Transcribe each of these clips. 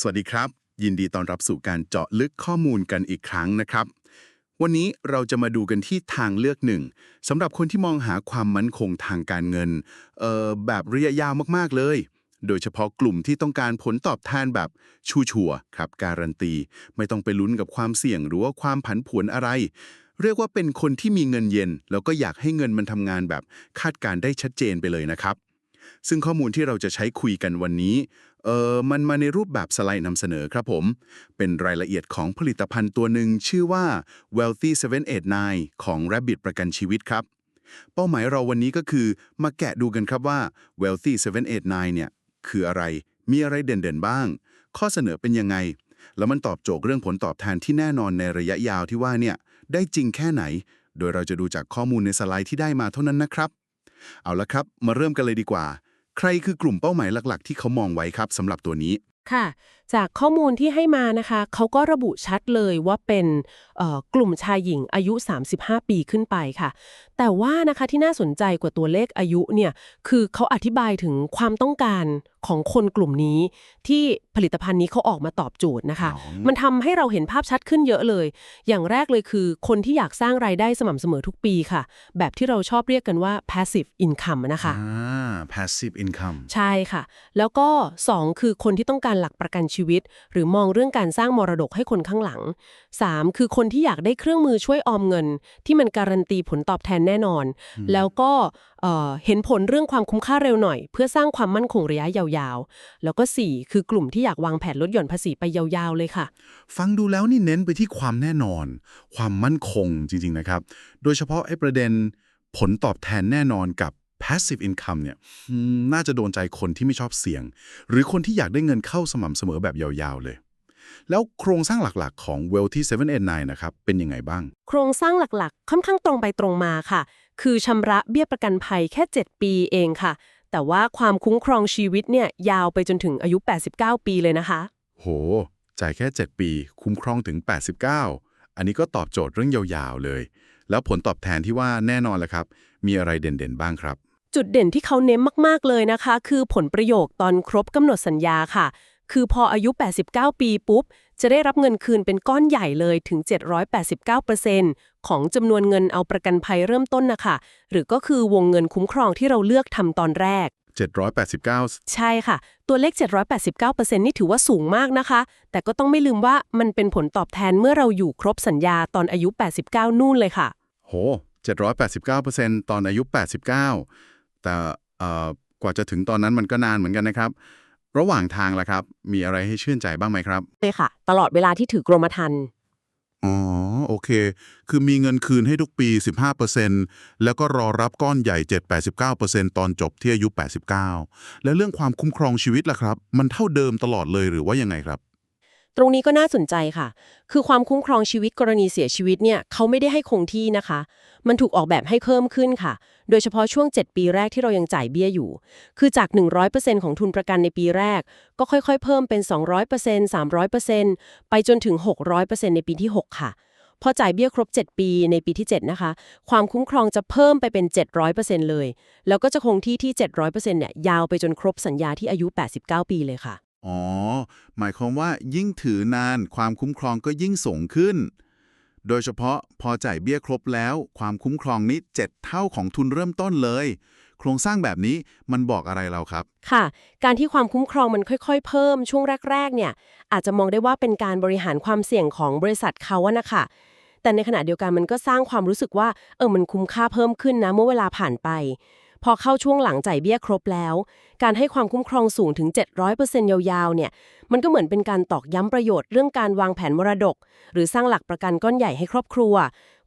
สวัสดีครับ ยินดีต้อนรับสู่การเจาะลึกข้อมูลกันอีกครั้งนะครับ วันนี้เราจะมาดูกันที่ทางเลือกหนึ่งสำหรับคนที่มองหาความมั่นคงทางการเงินเอ่อแบบระยะยาวมากๆเลย โดยเฉพาะกลุ่มที่ต้องการผลตอบแทนแบบชูชัวๆครับการันตี ไม่ต้องไปลุ้นกับความเสี่ยงหรือว่าความผันผวนอะไร เรียกว่าเป็นคนที่มีเงินเย็น แล้วก็อยากให้เงินมันทำงานแบบคาดการณ์ได้ชัดเจนไปเลยนะครับซึ่งข้อมูลที่เราจะใช้คุยกันวันนี้ เออมันมาในรูปแบบสไลด์นำเสนอครับผม เป็นรายละเอียดของผลิตภัณฑ์ตัวหนึ่งชื่อว่า Wealthy 789 ของ Rabbit ประกันชีวิตครับ เป้าหมายเราวันนี้ก็คือมาแกะดูกันครับว่า Wealthy 789 เนี่ย คืออะไร มีอะไรเด่นๆบ้าง ข้อเสนอเป็นยังไง แล้วมันตอบโจทย์เรื่องผลตอบแทนที่แน่นอนในระยะยาวที่ว่าเนี่ยได้จริงแค่ไหน โดยเราจะดูจากข้อมูลในสไลด์ที่ได้มาเท่านั้นนะครับ เอาละครับ มาเริ่มกันเลยดีกว่า ใครคือกลุ่มเป้าหมายหลัก ๆ ที่เขามองไว้ครับสำหรับตัวนี้ ค่ะจากข้อมูลที่ให้มานะคะเขาก็ระบุชัดเลยว่าเป็นเอ่อกลุ่มชายหญิงอายุ 35 ปีขึ้นไปค่ะ แต่ว่านะคะที่น่าสนใจกว่าตัวเลขอายุเนี่ยคือเขาอธิบายถึงความต้องการของคนกลุ่มนี้ ที่ผลิตภัณฑ์นี้เขาออกมาตอบโจทย์นะคะอ๋อมันทำให้เราเห็นภาพชัดขึ้นเยอะเลย อย่างแรกเลยคือคนที่อยากสร้างรายได้สม่ำเสมอทุกปีค่ะ แบบที่เราชอบเรียกกันว่า passive income นะคะอ่า passive income ใช่ค่ะ แล้วก็ 2 คือคนที่ต้องการหลักประกันชีวิต หรือมองเรื่องการสร้างมรดกให้คนข้างหลัง 3 คือคนที่อยากได้เครื่องมือช่วยออมเงิน ที่มันการันตีผลตอบแทนแน่นอน แล้วก็เอ่อเห็นผลเรื่องความคุ้มค่าเร็วหน่อย เพื่อสร้างความมั่นคงระยะยาวๆ แล้วก็ 4 คือกลุ่มที่อยากวางแผนลดหย่อนภาษีไปยาวๆเลยค่ะ ฟังดูแล้วนี่เน้นไปที่ความแน่นอน ความมั่นคงจริงๆนะครับ โดยเฉพาะไอ้ประเด็นผลตอบแทนแน่นอนกับ passive income เนี่ยอืมน่าจะโดนใจคนที่ไม่ชอบเสี่ยง หรือคนที่อยากได้เงินเข้าสม่ำเสมอแบบยาวๆเลย แล้วโครงสร้างหลักๆของ Wealthy 789นะครับ เป็นยังไงบ้าง โครงสร้างหลักๆ ค่อนข้างตรงไปตรงมาค่ะ คือชำระเบี้ยประกันภัยแค่ 7 ปีเองค่ะ แต่ว่าความคุ้มครองชีวิตเนี่ยยาวไปจนถึงอายุ 89 ปีเลยนะคะ โห จ่ายแค่ 7 ปี คุ้มครองถึง 89 อันนี้ก็ตอบโจทย์เรื่องยาวๆเลย แล้วผลตอบแทนที่ว่าแน่นอนแหละครับ มีอะไรเด่นๆบ้างครับ จุดเด่นที่เขาเน้นมากๆเลยนะคะ คือผลประโยชน์ตอนครบกำหนดสัญญาค่ะ คือพออายุ 89 ปีปุ๊บ จะได้รับเงินคืนเป็นก้อนใหญ่เลยถึง 789%ของจำนวนเงินเอาประกันภัยเริ่มต้นนะคะ หรือก็คือวงเงินคุ้มครองที่เราเลือกทำตอนแรก 789 ใช่ค่ะ ตัวเลข 789%นี่ถือว่าสูงมากนะคะ แต่ก็ต้องไม่ลืมว่ามันเป็นผลตอบแทนเมื่อเราอยู่ครบสัญญาตอนอายุ 89 นู่นเลยค่ะ โห 789%ตอนอายุ 89 แต่เอ่อกว่าจะถึงตอนนั้นมันก็นานเหมือนกันนะครับ ระหว่างทางล่ะครับ มีอะไรให้ชื่นใจบ้างไหมครับเลยค่ะ ตลอดเวลาที่ถือกรมธรรม์อ๋อ โอเค คือมีเงินคืนให้ทุกปี 15%แล้วก็รอรับก้อนใหญ่ 7-89%ตอนจบที่อายุ 89 และเรื่องความคุ้มครองชีวิตล่ะครับ มันเท่าเดิมตลอดเลยหรือว่ายังไงครับ ตรงนี้ก็น่าสนใจค่ะ คือความคุ้มครองชีวิตกรณีเสียชีวิตเนี่ยเขาไม่ได้ให้คงที่นะคะ มันถูกออกแบบให้เพิ่มขึ้นค่ะ โดยเฉพาะช่วง 7 ปีแรกที่เรายังจ่ายเบี้ยอยู่ คือจาก 100%ของทุนประกันในปีแรก ก็ค่อยๆ เพิ่มเป็น 200% 300%ไปจนถึง 600%ในปีที่ 6 ค่ะ พอจ่ายเบี้ยครบ 7 ปีในปีที่ 7 นะคะ ความคุ้มครองจะเพิ่มไปเป็น 700%เลย แล้วก็จะคงที่ที่ 700%เนี่ยยาวไปจนครบสัญญาที่อายุ 89 ปีเลยค่ะ อ๋อ หมายความว่ายิ่งถือนานความคุ้มครองก็ยิ่งสูงขึ้น โดยเฉพาะพอจ่ายเบี้ยครบแล้ว ความคุ้มครองนี้เจ็ดเท่าของทุนเริ่มต้นเลย โครงสร้างแบบนี้มันบอกอะไรเราครับ ค่ะ การที่ความคุ้มครองมันค่อยๆ เพิ่มช่วงแรกๆ เนี่ย อาจจะมองได้ว่าเป็นการบริหารความเสี่ยงของบริษัทเขาอะนะคะแต่ในขณะเดียวกันมันก็สร้างความรู้สึกว่าเออมันคุ้มค่าเพิ่มขึ้นนะเมื่อเวลาผ่านไป พอเข้าช่วงหลังจ่ายเบี้ยครบแล้ว การให้ความคุ้มครองสูงถึง 700%ยาวๆ เนี่ย มันก็เหมือนเป็นการตอกย้ำประโยชน์เรื่องการวางแผนมรดก หรือสร้างหลักประกันก้อนใหญ่ให้ครอบครัว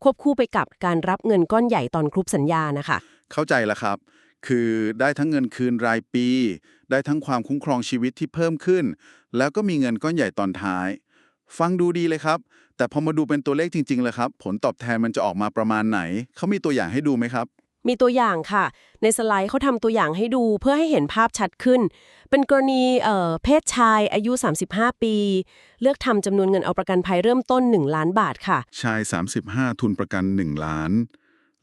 ควบคู่ไปกับการรับเงินก้อนใหญ่ตอนครบสัญญานะคะ เข้าใจแล้วครับ คือได้ทั้งเงินคืนรายปี ได้ทั้งความคุ้มครองชีวิตที่เพิ่มขึ้น แล้วก็มีเงินก้อนใหญ่ตอนท้าย ฟังดูดีเลยครับ แต่พอมาดูเป็นตัวเลขจริงๆเลยครับ ผลตอบแทนมันจะออกมาประมาณไหนเขามีตัวอย่างให้ดูไหมครับ มีตัวอย่างค่ะ ในสไลด์เขาทำตัวอย่างให้ดูเพื่อให้เห็นภาพชัดขึ้น เป็นกรณีเอ่อเพศชายอายุ 35 ปี เลือกทำจำนวนเงินเอาประกันภัยเริ่มต้น 1 ล้านบาทค่ะ ชาย 35 ทุนประกัน 1 ล้าน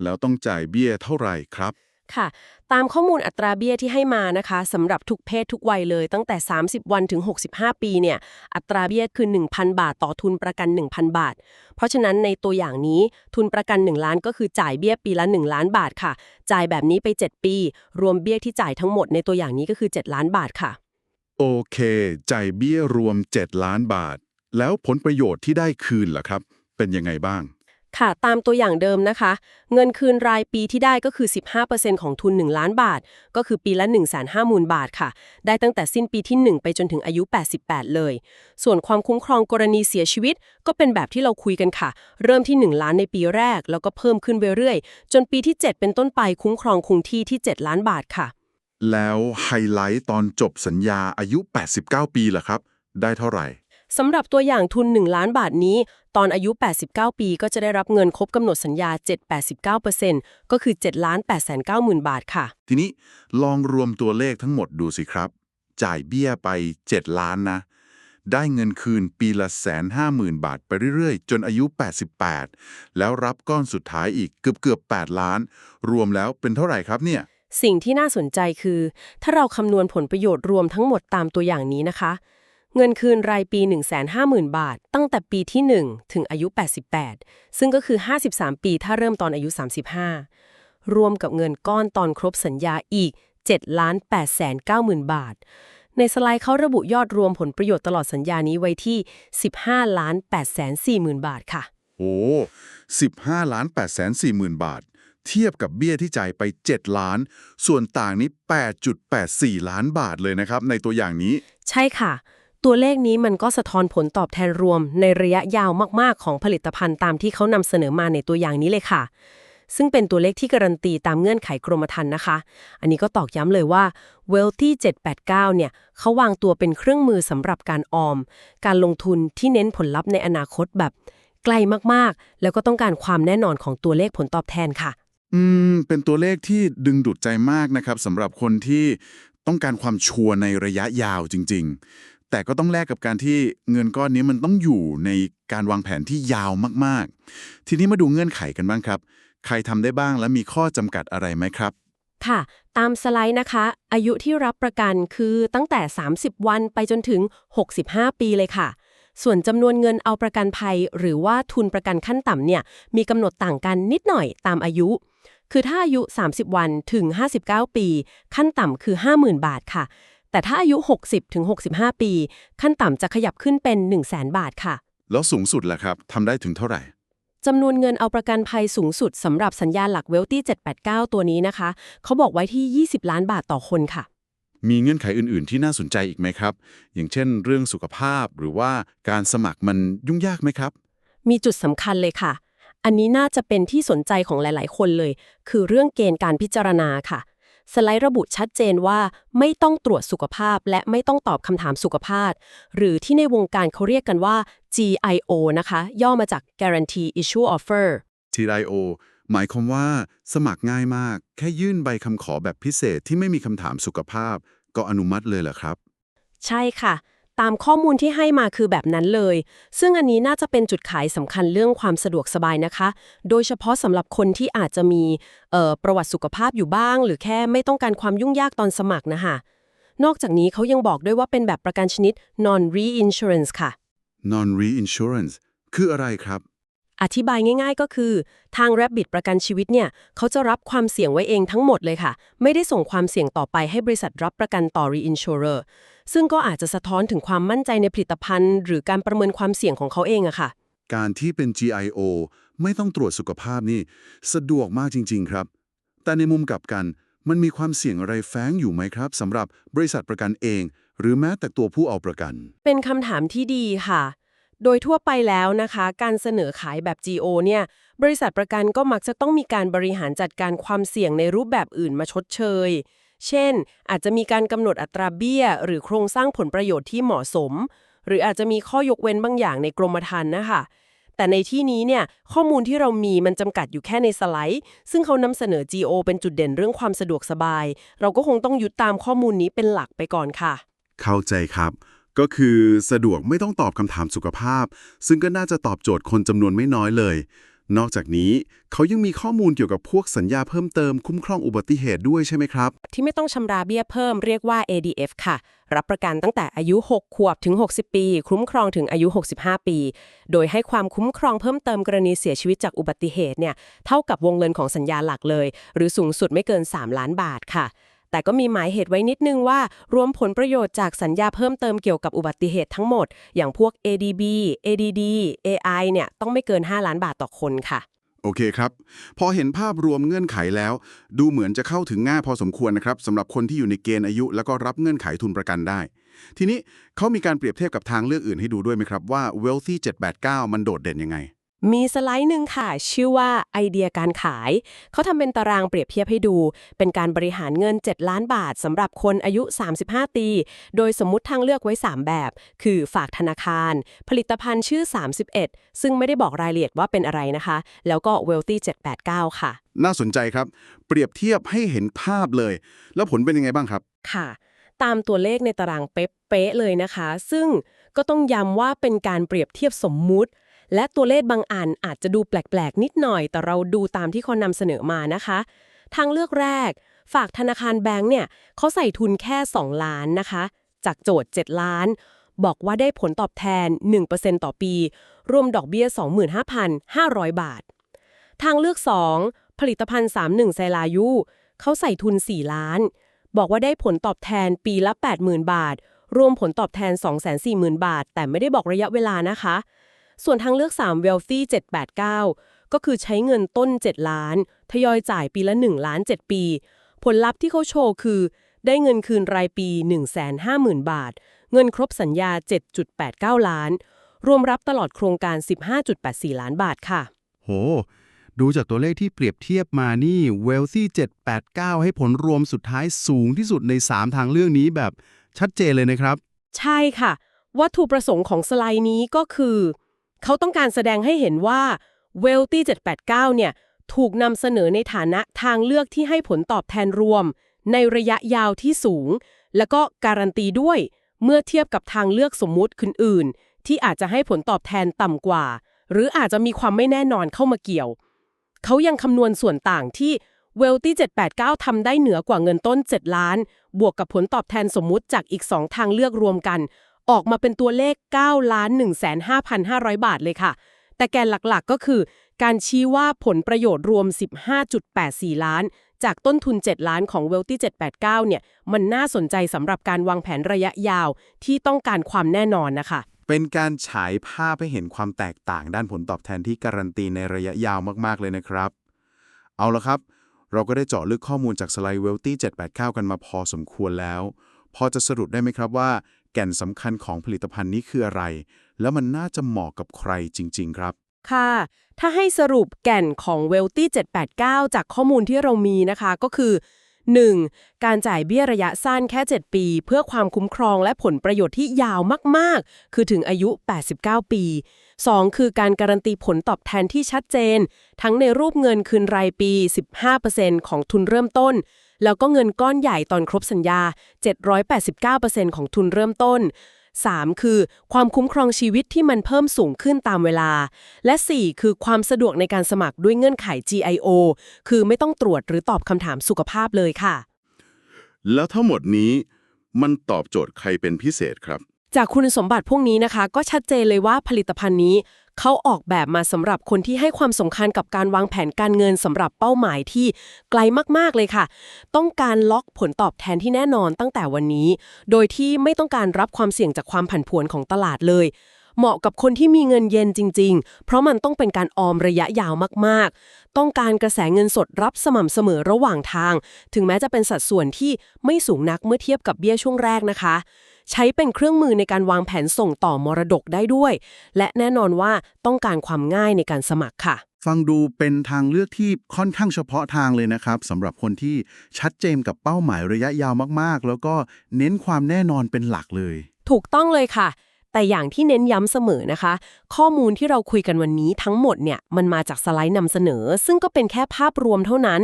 แล้วต้องจ่ายเบี้ยเท่าไหร่ครับค่ะ ตามข้อมูลอัตราเบี้ยที่ให้มานะคะสำหรับทุกเพศทุกวัยเลย ตั้งแต่ 30 วันถึง 65 ปีเนี่ยอัตราเบี้ยคือ 1,000 บาท ต่อทุนประกัน 1,000 บาท เพราะฉะนั้นในตัวอย่างนี้ทุนประกัน 1 ล้านก็คือจ่ายเบี้ยปีละ 1 ล้านบาทค่ะ จ่ายแบบนี้ไป 7 ปี รวมเบี้ยที่จ่ายทั้งหมดในตัวอย่างนี้ก็คือ 7 ล้านบาทค่ะ โอเค จ่ายเบี้ยรวม 7 ล้านบาท แล้วผลประโยชน์ที่ได้คืนล่ะครับ เป็นยังไงบ้าง ค่ะ ตามตัวอย่างเดิมนะคะ เงินคืนรายปีที่ได้ก็คือ 15%ของทุน 1 ล้านบาท ก็คือปีละ 1 5 0 0 0 0 บาทค่ะ ได้ตั้งแต่สิ้นปีที่ 1 ไปจนถึงอายุ 88 เลย ส่วนความคุ้มครองกรณีเสียชีวิต ก็เป็นแบบที่เราคุยกันค่ะ เริ่มที่ 1 ล้านในปีแรก แล้วก็เพิ่มขึ้นเรื่อยๆ จนปีที่ 7 เป็นต้นไปคุ้มครองคงที่ที่ 7 ล้านบาทค่ะ แล้วไฮไลท์ตอนจบสัญญาอายุ 89 ปีล่ะครับ ได้เท่าไหร่สำหรับตัวอย่างทุน 1 ล้านบาทนี้ ตอนอายุ 89 ปีก็จะได้รับเงินครบกำหนดสัญญา 7-89%ก็คือ7ล้าน8 9 0 0 0 0 บาทค่ะ ทีนี้ลองรวมตัวเลขทั้งหมดดูสิครับ จ่ายเบี้ยไป 7 ล้านนะ ได้เงินคืนปีละแสนห้าหมื่นบาทไปเรื่อยๆ จนอายุ 88 แล้วรับก้อนสุดท้ายอีกเกือบเกือบๆ8ล้าน รวมแล้วเป็นเท่าไหร่ครับเนี่ย สิ่งที่น่าสนใจคือ ถ้าเราคำนวณผลประโยชน์รวมทั้งหมดตามตัวอย่างนี้นะคะ เงินคืนรายปี 150,000 บาท ตั้งแต่ปีที่ 1 ถึงอายุ 88 ซึ่งก็คือ 53 ปีถ้าเริ่มตอนอายุ 35 รวมกับเงินก้อนตอนครบสัญญาอีก7ล้าน8 9 0 0 0 0 บาท ในสไลด์เขาระบุยอดรวมผลประโยชน์ตลอดสัญญานี้ไว้ที่ 15ล้าน8 4 0 0 0 0 บาทค่ะ โอ้15ล้าน8แสน4หมื่นบาท เทียบกับเบี้ยที่จ่ายไป 7 ล้าน ส่วนต่างนี้ 8.84 ล้านบาทเลยนะครับ ในตัวอย่างนี้ ใช่ค่ะ ตัวเลขนี้มันก็สะท้อนผลตอบแทนรวมในระยะยาวมาก ๆ ของผลิตภัณฑ์ตามที่เขานำเสนอมาในตัวอย่างนี้เลยค่ะ ซึ่งเป็นตัวเลขที่การันตีตามเงื่อนไขกรมธรรม์นะคะ อันนี้ก็ตอกย้ำเลยว่า Wealthy 789 เนี่ยเขาวางตัวเป็นเครื่องมือสำหรับการออม การลงทุนที่เน้นผลลัพธ์ในอนาคตแบบไกลมากๆ แล้วก็ต้องการความแน่นอนของตัวเลขผลตอบแทนค่ะ อืม เป็นตัวเลขที่ดึงดูดใจมากนะครับสำหรับคนที่ต้องการความชัวร์ในระยะยาวจริงๆ แต่ก็ต้องแลกกับการที่เงินก้อนนี้มันต้องอยู่ในการวางแผนที่ยาวมากๆ ทีนี้มาดูเงื่อนไขกันบ้างครับ ใครทำได้บ้างและมีข้อจำกัดอะไรไหมครับ ค่ะ ตามสไลด์นะคะ อายุที่รับประกันคือตั้งแต่ 30 วันไปจนถึง 65 ปีเลยค่ะ ส่วนจำนวนเงินเอาประกันภัย หรือว่าทุนประกันขั้นต่ำเนี่ยมีกำหนดต่างกันนิดหน่อยตามอายุคือถ้าอายุ 30 วันถึง 59 ปี ขั้นต่ำคือ 50,000 บาทค่ะ แต่ถ้าอายุ 60ถึง65 ปี ขั้นต่ำจะขยับขึ้นเป็น 100,000 บาทค่ะ แล้วสูงสุดล่ะครับทำได้ถึงเท่าไหร่จำนวนเงินเอาประกันภัยสูงสุดสำหรับสัญญาหลักเวลตี้789 ตัวนี้นะคะ เขาบอกไว้ที่ 20 ล้านบาทต่อคนค่ะ มีเงื่อนไขอื่น ๆ ที่น่าสนใจอีกไหมครับ อย่างเช่น เรื่องสุขภาพหรือว่าการสมัครมันยุ่งยากไหมครับ มีจุดสำคัญเลยค่ะ อันนี้น่าจะเป็นที่สนใจของหลาย ๆ คนเลย คือเรื่องเกณฑ์การพิจารณาค่ะ สไลด์ระบุชัดเจนว่าไม่ต้องตรวจสุขภาพ และไม่ต้องตอบคำถามสุขภาพ หรือที่ในวงการเขาเรียกกันว่า GIO นะคะ ย่อมาจาก Guarantee Issue Offer TIO หมายความว่า สมัครง่ายมาก แค่ยื่นใบคำขอแบบพิเศษที่ไม่มีคำถามสุขภาพ ก็อนุมัติเลยเหรอครับ ใช่ค่ะ ตามข้อมูลที่ให้มาคือแบบนั้นเลย ซึ่งอันนี้น่าจะเป็นจุดขายสำคัญเรื่องความสะดวกสบายนะคะ โดยเฉพาะสำหรับคนที่อาจจะมีเอ่อประวัติสุขภาพอยู่บ้าง หรือแค่ไม่ต้องการความยุ่งยากตอนสมัครนะคะนอกจากนี้เขายังบอกด้วยว่าเป็นแบบประกันชนิด non reinsurance ค่ะ non reinsurance คืออะไรครับ อธิบายง่าย ๆ ก็คือ ทาง Rabbit ประกันชีวิตเนี่ยเขาจะรับความเสี่ยงไว้เองทั้งหมดเลยค่ะ ไม่ได้ส่งความเสี่ยงต่อไปให้บริษัทรับประกันต่อ reinsurer ซึ่งก็อาจจะสะท้อนถึงความมั่นใจในผลิตภัณฑ์ หรือการประเมินความเสี่ยงของเขาเองอะค่ะ การที่เป็น GIO ไม่ต้องตรวจสุขภาพนี่ สะดวกมากจริง ๆ ครับ แต่ในมุมกลับกันมันมีความเสี่ยงอะไรแฝงอยู่ไหมครับสำหรับบริษัทประกันเอง หรือแม้แต่ตัวผู้เอาประกัน เป็นคำถามที่ดีค่ะ โดยทั่วไปแล้วนะคะ การเสนอขายแบบ GO เนี่ย บริษัทประกันก็มักจะต้องมีการบริหารจัดการความเสี่ยงในรูปแบบอื่นมาชดเชย เช่น อาจจะมีการกำหนดอัตราเบี้ย หรือโครงสร้างผลประโยชน์ที่เหมาะสม หรืออาจจะมีข้อยกเว้นบางอย่างในกรมธรรม์นะคะ แต่ในที่นี้เนี่ยข้อมูลที่เรามีมันจำกัดอยู่แค่ในสไลด์ ซึ่งเขานำเสนอ GO เป็นจุดเด่นเรื่องความสะดวกสบาย เราก็คงต้องยึดตามข้อมูลนี้เป็นหลักไปก่อนค่ะ เข้าใจครับ ก็คือสะดวกไม่ต้องตอบคำถามสุขภาพ ซึ่งก็น่าจะตอบโจทย์คนจำนวนไม่น้อยเลย นอกจากนี้เขายังมีข้อมูลเกี่ยวกับพวกสัญญาเพิ่มเติมคุ้มครองอุบัติเหตุด้วยใช่ไหมครับ ที่ไม่ต้องชำระเบี้ยเพิ่มเรียกว่า ADF ค่ะ รับประกันตั้งแต่อายุ 6 ขวบถึง 60 ปี คุ้มครองถึงอายุ 65 ปี โดยให้ความคุ้มครองเพิ่มเติมกรณีเสียชีวิตจากอุบัติเหตุเนี่ยเท่ากับวงเงินของสัญญาหลักเลย หรือสูงสุดไม่เกิน 3 ล้านบาทค่ะ แต่ก็มีหมายเหตุไว้นิดนึงว่า รวมผลประโยชน์จากสัญญาเพิ่มเติมเกี่ยวกับอุบัติเหตุทั้งหมด อย่างพวก ADB ADD AI เนี่ยต้องไม่เกิน 5 ล้านบาทต่อคนค่ะ โอเคครับ พอเห็นภาพรวมเงื่อนไขแล้ว ดูเหมือนจะเข้าถึงง่ายพอสมควรนะครับสำหรับคนที่อยู่ในเกณฑ์อายุ แล้วก็รับเงื่อนไขทุนประกันได้ ทีนี้เขามีการเปรียบเทียบกับทางเลือกอื่นให้ดูด้วยไหมครับว่า Wealthy 789 มันโดดเด่นยังไง มีสไลด์หนึ่งค่ะ ชื่อว่าไอเดียการขาย เขาทำเป็นตารางเปรียบเทียบให้ดู เป็นการบริหารเงิน 7 ล้านบาทสำหรับคนอายุ 35 ปี โดยสมมุติทางเลือกไว้ 3 แบบ คือฝากธนาคาร ผลิตภัณฑ์ชื่อ 31 ซึ่งไม่ได้บอกรายละเอียดว่าเป็นอะไรนะคะ แล้วก็ Wealthy 789 ค่ะ น่าสนใจครับ เปรียบเทียบให้เห็นภาพเลย แล้วผลเป็นยังไงบ้างครับ ค่ะ ตามตัวเลขในตารางเป๊ะๆเลยนะคะ ซึ่งก็ต้องย้ำว่าเป็นการเปรียบเทียบสมมุติ และตัวเลขบางอันอาจจะดูแปลกๆ นิดหน่อย แต่เราดูตามที่เขานำเสนอมานะคะ ทางเลือกแรก ฝากธนาคารแบงก์เนี่ยเขาใส่ทุนแค่ 2 ล้านนะคะ จากโจทย์ 7 ล้าน บอกว่าได้ผลตอบแทน 1%ต่อปี รวมดอกเบี้ย 25,500 บาท ทางเลือก 2 ผลิตภัณฑ์ 31 ไซลายุเขาใส่ทุน 4 ล้าน บอกว่าได้ผลตอบแทนปีละ 80,000 บาท รวมผลตอบแทน 240,000 บาท แต่ไม่ได้บอกระยะเวลานะคะ ส่วนทางเลือก 3 Wealthy 789 ก็คือใช้เงินต้น 7 ล้าน ทยอยจ่ายปีละ 1 ล้าน 7 ปี ผลลัพธ์ที่เขาโชว์คือ ได้เงินคืนรายปี 150,000 บาท เงินครบสัญญา 7.89 ล้าน รวมรับตลอดโครงการ 15.84 ล้านบาทค่ะ โห ดูจากตัวเลขที่เปรียบเทียบมานี่ Wealthy 789 ให้ผลรวมสุดท้ายสูงที่สุดใน 3 ทางเลือกนี้แบบชัดเจนเลยนะครับ ใช่ค่ะ วัตถุประสงค์ของสไลด์นี้ก็คือ เขาต้องการแสดงให้เห็นว่า Wealthy 789 เนี่ย ถูกนำเสนอในฐานะทางเลือกที่ให้ผลตอบแทนรวม ในระยะยาวที่สูง แล้วก็การันตีด้วย เมื่อเทียบกับทางเลือกสมมุติอื่น ที่อาจจะให้ผลตอบแทนต่ำกว่า หรืออาจจะมีความไม่แน่นอนเข้ามาเกี่ยว เขายังคำนวณส่วนต่างที่ Wealthy 789 ทำได้เหนือกว่าเงินต้น 7 ล้าน บวกกับผลตอบแทนสมมุติจากอีก 2 ทางเลือกรวมกัน ออกมาเป็นตัวเลข 9 ล้าน 1 5 5 0 0 บาทเลยค่ะ แต่แกนหลักๆก็คือ การชี้ว่าผลประโยชน์รวม 15.84 ล้าน จากต้นทุน 7 ล้านของ Wealthy 789 เนี่ย มันน่าสนใจสำหรับการวางแผนระยะยาวที่ต้องการความแน่นอนนะคะ เป็นการฉายภาพให้เห็นความแตกต่างด้านผลตอบแทนที่การันตีในระยะยาวมากๆเลยนะครับ เอาละครับ เราก็ได้เจาะลึกข้อมูลจากสไลด์ Wealthy 789 กันมาพอสมควรแล้วพอจะสรุปได้ไหมครับว่า แก่นสำคัญของผลิตภัณฑ์นี้คืออะไร แล้วมันน่าจะเหมาะกับใครจริง ๆ ครับ ค่ะ ถ้าให้สรุปแก่นของ Wealthy 789 จากข้อมูลที่เรามีนะคะก็คือ 1. การจ่ายเบี้ยระยะสั้นแค่ 7 ปี เพื่อความคุ้มครองและผลประโยชน์ที่ยาวมาก ๆ คือถึงอายุ 89 ปี 2. คือการการันตีผลตอบแทนที่ชัดเจน ทั้งในรูปเงินคืนรายปี 15%ของทุนเริ่มต้น แล้วก็เงินก้อนใหญ่ตอนครบสัญญา 789%ของทุนเริ่มต้น 3. คือ ความคุ้มครองชีวิตที่มันเพิ่มสูงขึ้นตามเวลา และ 4. คือความสะดวกในการสมัครด้วยเงื่อนไข GIO คือไม่ต้องตรวจหรือตอบคำถามสุขภาพเลยค่ะ แล้วทั้งหมดนี้มันตอบโจทย์ใครเป็นพิเศษครับ จากคุณสมบัติพวกนี้นะคะ ก็ชัดเจนเลยว่าผลิตภัณฑ์นี้ เขาออกแบบมาสำหรับคนที่ให้ความสำคัญกับการวางแผนการเงินสำหรับเป้าหมายที่ไกลมากๆเลยค่ะ ต้องการล็อกผลตอบแทนที่แน่นอนตั้งแต่วันนี้ โดยที่ไม่ต้องการรับความเสี่ยงจากความผันผวนของตลาดเลยเหมาะกับคนที่มีเงินเย็นจริง ๆ เพราะมันต้องเป็นการออมระยะยาวมากๆ ต้องการกระแสเงินสดรับสม่ำเสมอระหว่างทาง ถึงแม้จะเป็นสัดส่วนที่ไม่สูงนักเมื่อเทียบกับเบี้ยช่วงแรกนะคะ ใช้เป็นเครื่องมือในการวางแผนส่งต่อมรดกได้ด้วย และแน่นอนว่าต้องการความง่ายในการสมัครค่ะ ฟังดูเป็นทางเลือกที่ค่อนข้างเฉพาะทางเลยนะครับสำหรับคนที่ชัดเจนกับเป้าหมายระยะยาวมากๆ แล้วก็เน้นความแน่นอนเป็นหลักเลย ถูกต้องเลยค่ะแต่อย่างที่เน้นย้ำเสมอนะคะ ข้อมูลที่เราคุยกันวันนี้ทั้งหมดเนี่ยมันมาจากสไลด์นำเสนอ ซึ่งก็เป็นแค่ภาพรวมเท่านั้น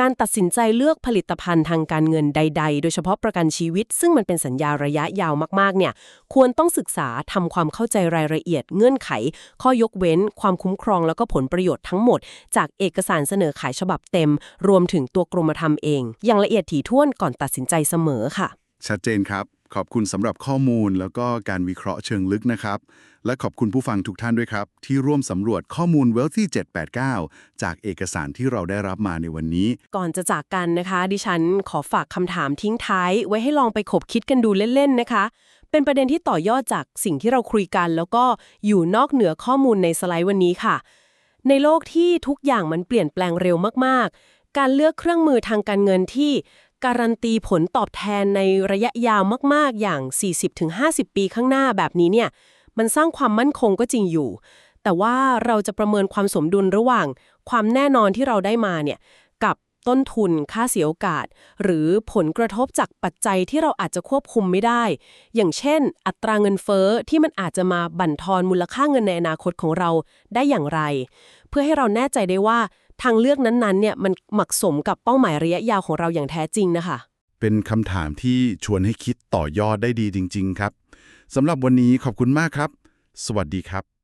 การตัดสินใจเลือกผลิตภัณฑ์ทางการเงินใด ๆ โดยเฉพาะประกันชีวิต ซึ่งมันเป็นสัญญาระยะยาวมากๆ เนี่ย ควรต้องศึกษาทำความเข้าใจรายละเอียด เงื่อนไข ข้อยกเว้น ความคุ้มครอง แล้วก็ผลประโยชน์ทั้งหมด จากเอกสารเสนอขายฉบับเต็ม รวมถึงตัวกรมธรรม์เอง อย่างละเอียดถี่ถ้วนก่อนตัดสินใจเสมอค่ะ ชัดเจนครับ ขอบคุณสำหรับข้อมูลแล้วก็การวิเคราะห์เชิงลึกนะครับ และขอบคุณผู้ฟังทุกท่านด้วยครับ ที่ร่วมสำรวจข้อมูล Wealthy 789 จากเอกสารที่เราได้รับมาในวันนี้ ก่อนจะจากกันนะคะ ดิฉันขอฝากคำถามทิ้งท้าย ไว้ให้ลองไปขบคิดกันดูเล่นๆนะคะ เป็นประเด็นที่ต่อยอดจากสิ่งที่เราคุยกัน แล้วก็อยู่นอกเหนือข้อมูลในสไลด์วันนี้ค่ะ ในโลกที่ทุกอย่างมันเปลี่ยนแปลงเร็วมากๆ การเลือกเครื่องมือทางการเงินที่ การันตีผลตอบแทนในระยะยาวมาก ๆ อย่าง 40-50 ปีข้างหน้าแบบนี้เนี่ย มันสร้างความมั่นคงก็จริงอยู่ แต่ว่าเราจะประเมินความสมดุลระหว่าง ความแน่นอนที่เราได้มาเนี่ย กับต้นทุนค่าเสียโอกาส หรือผลกระทบจากปัจจัยที่เราอาจจะควบคุมไม่ได้ อย่างเช่น อัตราเงินเฟ้อที่มันอาจจะมาบั่นทอนมูลค่าเงินในอนาคตของเราได้อย่างไร เพื่อให้เราแน่ใจได้ว่า ทางเลือกนั้นๆเนี่ยมันหมักสมกับเป้าหมายระยะยาวของเราอย่างแท้จริงนะคะ เป็นคำถามที่ชวนให้คิดต่อยอดได้ดีจริง ๆ ครับสำหรับวันนี้ขอบคุณมากครับ สวัสดีครับ